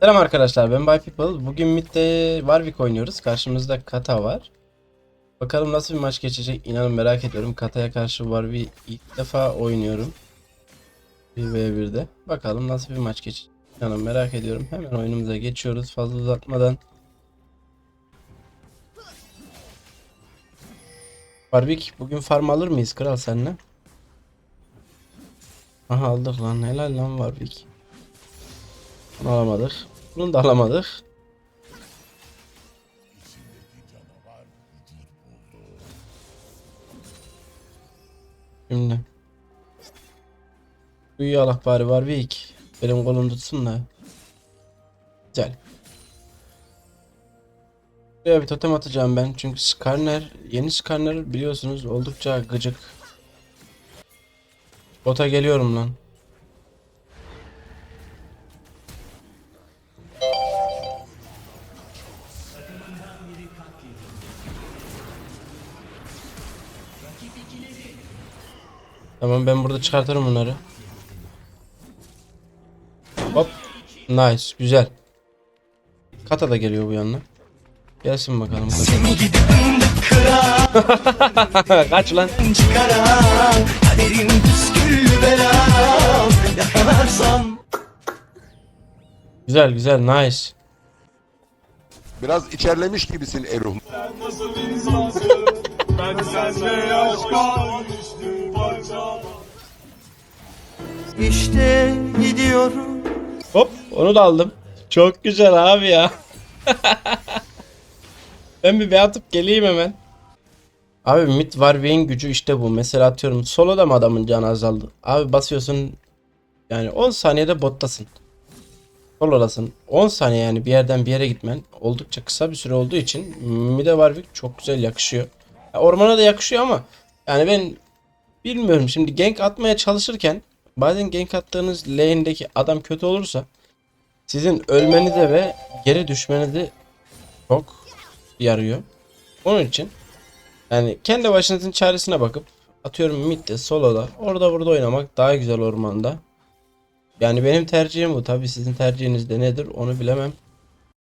Selam arkadaşlar ben Bay People. Bugün midde Warwick oynuyoruz. Karşımızda Kata var. Bakalım nasıl bir maç geçecek inanın merak ediyorum. Kata'ya karşı Warwick ilk defa oynuyorum. 1v1'de. Bakalım nasıl bir maç geçecek. İnanın merak ediyorum. Hemen oyunumuza geçiyoruz fazla uzatmadan. Warwick bugün farm alır mıyız kral seninle? Aha aldık lan helal lan Warwick. Bunu alamadık. Bunu da alamadık. Şimdi. Allah bari var bir Benim kolum tutsun da. Güzel. Buraya bir totem atacağım ben. Çünkü Skarner, yeni Skarner biliyorsunuz oldukça gıcık. Bota geliyorum lan. Tamam ben burada çıkartırım bunları. Hop. Nice. Güzel. Kata da geliyor bu yanına. Gelsin bakalım. Kaç lan. Güzel güzel nice. Biraz içerlemiş gibisin Eruh. Nasıl insansın? Ben senle aşka düştüm. İşte gidiyorum Hop onu da aldım. Çok güzel abi ya. ben bir B atıp geleyim hemen. Abi mid Warwick'in gücü işte bu. Mesela atıyorum soloda mı adamın canı azaldı? Abi basıyorsun yani 10 saniyede bottasın. Solodasın. 10 saniye yani bir yerden bir yere gitmen oldukça kısa bir süre olduğu için mid'e Warwick çok güzel yakışıyor. Ya ormana da yakışıyor ama yani ben bilmiyorum şimdi gank atmaya çalışırken bazen gank attığınız lane'deki adam kötü olursa sizin ölmenize ve geri düşmenizi çok yarıyor. Onun için yani kendi başınızın çaresine bakıp atıyorum midde, soloda, orada burada oynamak daha güzel ormanda. Yani benim tercihim bu. Tabi sizin tercihiniz de nedir onu bilemem.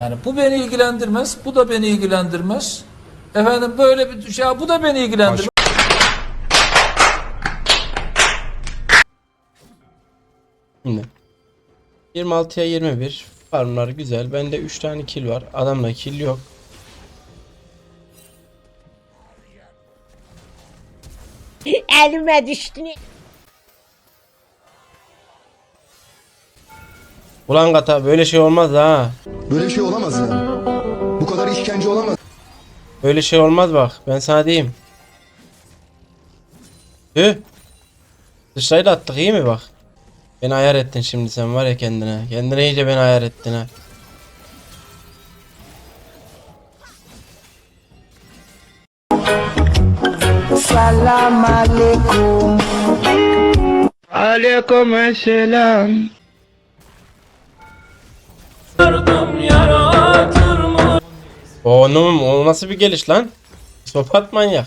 Yani bu beni ilgilendirmez, bu da beni ilgilendirmez. Efendim böyle bir şey, bu da beni ilgilendirmez. Şimdi 26'ya 21 farmlar güzel. Bende 3 tane kill var. Adamda kill yok. Elime düştü. Ulan kata böyle şey olmaz ha. Böyle şey olamaz yani. Bu kadar işkence olamaz. Böyle şey olmaz bak. Ben sana diyeyim. Tüh. Dışarıyı da attık iyi mi bak. Beni ayar ettin şimdi sen var ya kendine. Kendine iyice beni ayar ettin ha. Salam aleyküm Oğlum o nasıl bir geliş lan? Sopat manyak.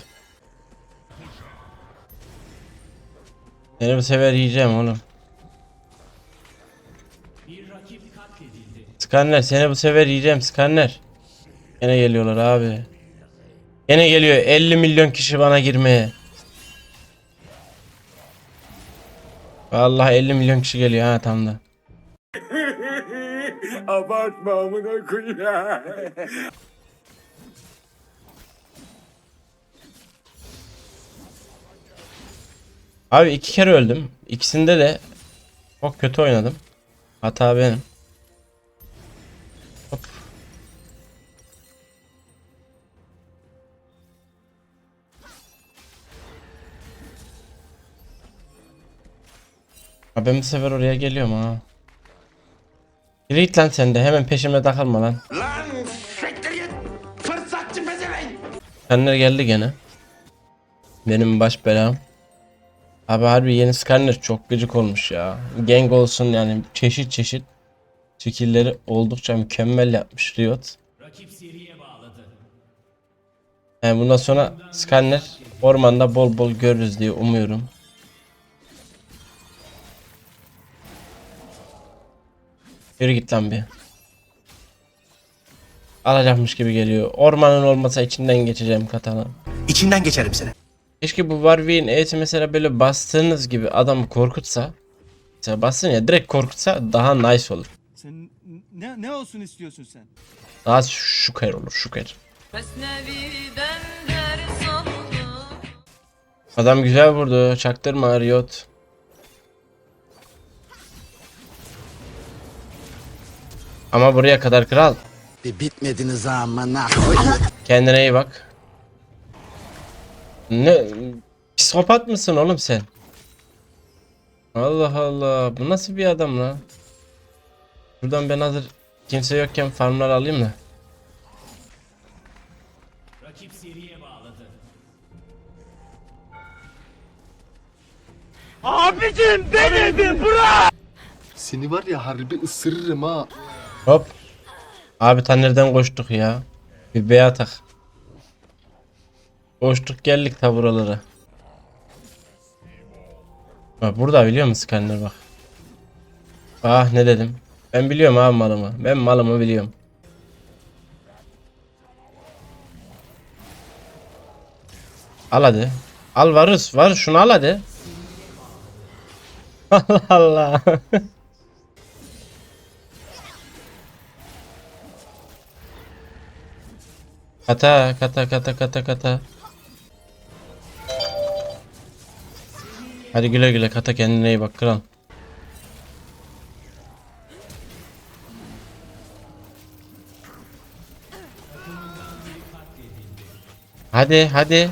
Seni bu sefer yiyeceğim oğlum. Skanner seni bu sefer yiyeceğim Skanner. Gene geliyorlar abi. Gene geliyor 50 milyon kişi bana girmeye. Vallahi 50 milyon kişi geliyor ha tam da. Abartma amına koyayım. Abi iki kere öldüm. İkisinde de çok kötü oynadım. Hata benim. Abi ben bu sefer oraya geliyorum ha. Yürü git lan sen de hemen peşime takılma lan. Lan siktir git Fırsatçı pezevenk Skanner geldi gene. Benim baş belam. Abi harbi yeni skanner çok gıcık olmuş ya. Gang olsun yani çeşit çeşit skill'leri oldukça mükemmel yapmış Riot. Yani bundan sonra skanner ormanda bol bol görürüz diye umuyorum. Yürü git lan bir. alacakmış gibi geliyor. Ormanın olmasa içinden geçeceğim katana. İçinden geçerim seni. Keşke bu Warwick'in E'si mesela böyle bastığınız gibi adamı korkutsa. Mesela bassın ya direkt korkutsa daha nice olur. Sen ne ne olsun istiyorsun sen? Daha şuker olur şuker. Adam güzel vurdu. Çaktırma Riot. Ama buraya kadar kral. Bir bitmediniz amına Kendine iyi bak. Ne? Psikopat mısın oğlum sen? Allah Allah. Bu nasıl bir adam lan? Buradan ben hazır kimse yokken farmlar alayım da. Seni var ya harbi ısırırım ha. Hop. Abi ta nereden koştuk ya? Bir bey atak. Koştuk geldik ta buralara. Bak burada biliyor musun Skanner bak. Ah ne dedim. Ben biliyorum abi malımı. Ben malımı biliyorum. Al hadi. Al varız. Var şunu al hadi. Allah Allah. Kata kata kata kata kata. Hadi güle güle kata kendine iyi bak kral. Hadi hadi.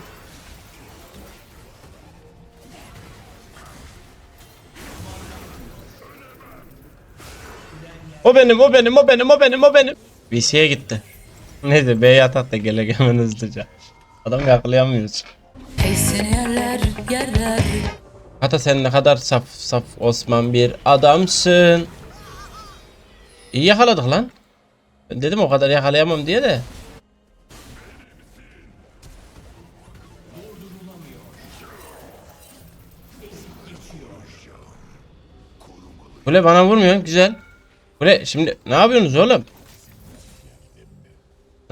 O benim o benim o benim o benim o benim. VC'ye gitti. Neyse B'ye atak da gele hemen hızlıca. Adam yakalayamıyoruz. Hatta sen ne kadar saf saf Osman bir adamsın. İyi yakaladık lan. Ben dedim o kadar yakalayamam diye de. Kule bana vurmuyor güzel. Kule şimdi ne yapıyorsunuz oğlum?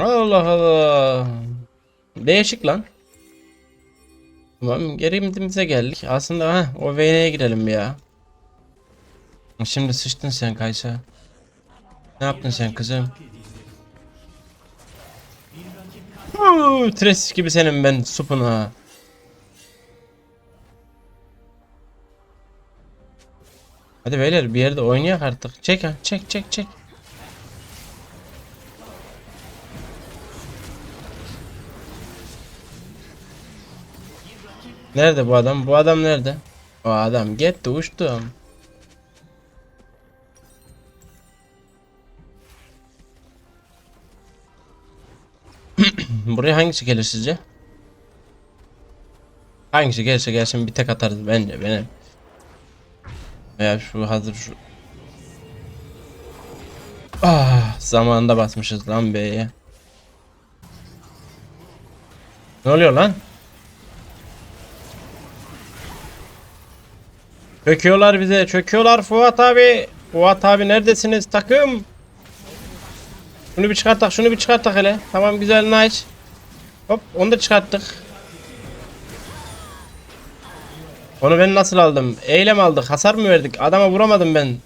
Allah Allah. Değişik lan. Tamam gerimimize geldik. Aslında ha o VN'ye girelim ya. Şimdi sıçtın sen Kaysa. Ne yaptın sen kızım? Uuu, Tres gibi senin ben supun ha. Hadi beyler bir yerde oynayak artık. Çek ha çek çek çek. Nerede bu adam? Bu adam nerede? O adam gitti uçtu. Buraya hangisi gelir sizce? Hangisi gelirse gelsin bir tek atarız bence benim. Veya şu hazır şu. Ah zamanında basmışız lan B'ye. Ne oluyor lan? Çöküyorlar bize. Çöküyorlar Fuat abi. Fuat abi neredesiniz takım? Şunu bir çıkarttak. Şunu bir çıkarttak hele. Tamam güzel nice. Hop onu da çıkarttık. Onu ben nasıl aldım? Eylem aldık. Hasar mı verdik? Adama vuramadım ben.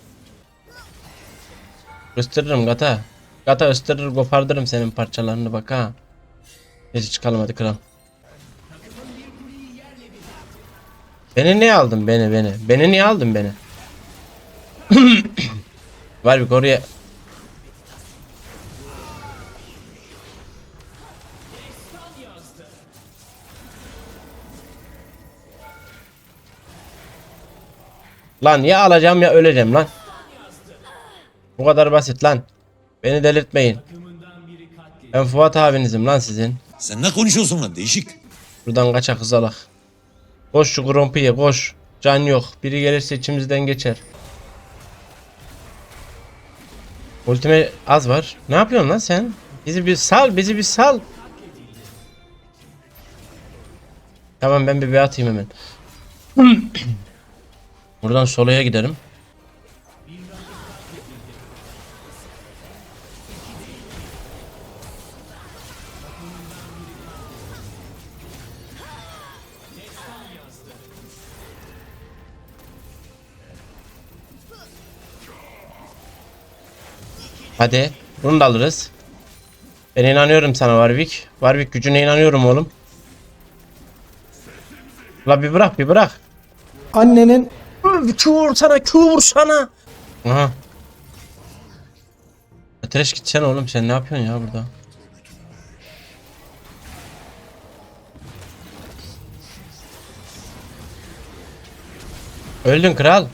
Gösteririm gata. Gata ıstırır kopardırım senin parçalarını bak ha. Neyse çıkalım kral. Beni niye aldın beni beni? Beni niye aldın beni? Var bir koruya. Lan ya alacağım ya öleceğim lan. Bu kadar basit lan. Beni delirtmeyin. Ben Fuat abinizim lan sizin. Sen ne konuşuyorsun lan değişik. Buradan kaçak hızalak. Koş şu grompiye koş. Can yok. Biri gelirse içimizden geçer. Ultime az var. Ne yapıyorsun lan sen? Bizi bir sal, bizi bir sal. Tamam ben bir bir atayım hemen. Buradan solaya giderim. Hadi. Bunu da alırız. Ben inanıyorum sana Warwick. Warwick gücüne inanıyorum oğlum. La bir bırak bir bırak. Annenin Q vursana Q vursana. Aha. Ateş gitsene oğlum sen ne yapıyorsun ya burada? Öldün kral.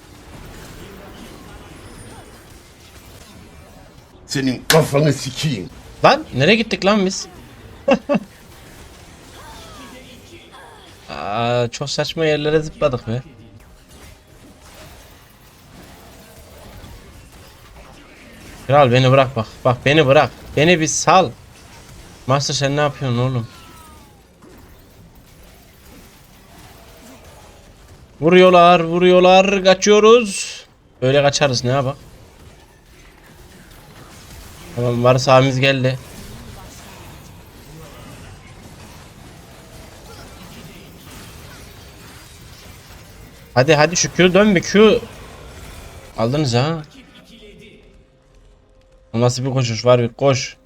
Senin kafanı sikeyim. Lan nereye gittik lan biz? Aa, çok saçma yerlere zıpladık be. Kral beni bırak bak. Bak beni bırak. Beni bir sal. Master sen ne yapıyorsun oğlum? Vuruyorlar, vuruyorlar, kaçıyoruz. Böyle kaçarız ne bak. Tamam var sahamiz geldi. Hadi hadi şu Q dön bir Q. Aldınız ha. Nasıl bir koşuş Warwick koş.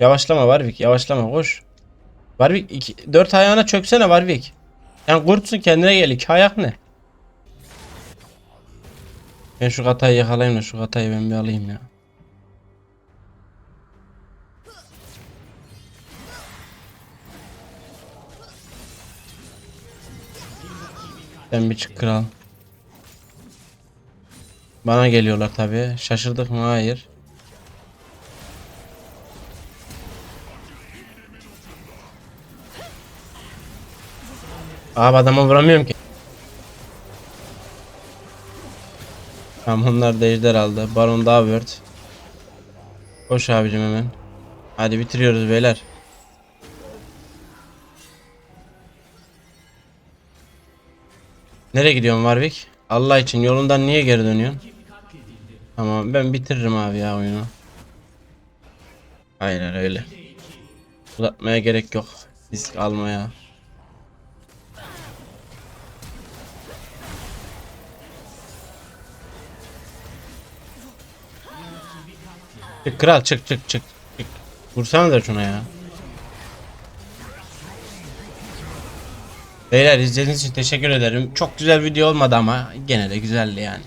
Yavaşlama Warwick yavaşlama koş. Warwick iki, dört ayağına çöksene Warwick. Yani kurtsun kendine gel iki ayak ne? Ben şu katayı yakalayayım da şu katayı ben bir alayım ya. Sen bir çık kral. Bana geliyorlar tabi. Şaşırdık mı? Hayır. Abi adama vuramıyorum ki. Tamam onlar da ejder aldı. Baron word. Koş abicim hemen. Hadi bitiriyoruz beyler. Nereye gidiyorsun Warwick? Allah için yolundan niye geri dönüyorsun? Tamam ben bitiririm abi ya oyunu. Aynen öyle. Uzatmaya gerek yok. Risk almaya. Çık kral çık çık çık. çık. Vursana da şuna ya. Beyler izlediğiniz için teşekkür ederim. Çok güzel video olmadı ama gene de güzeldi yani.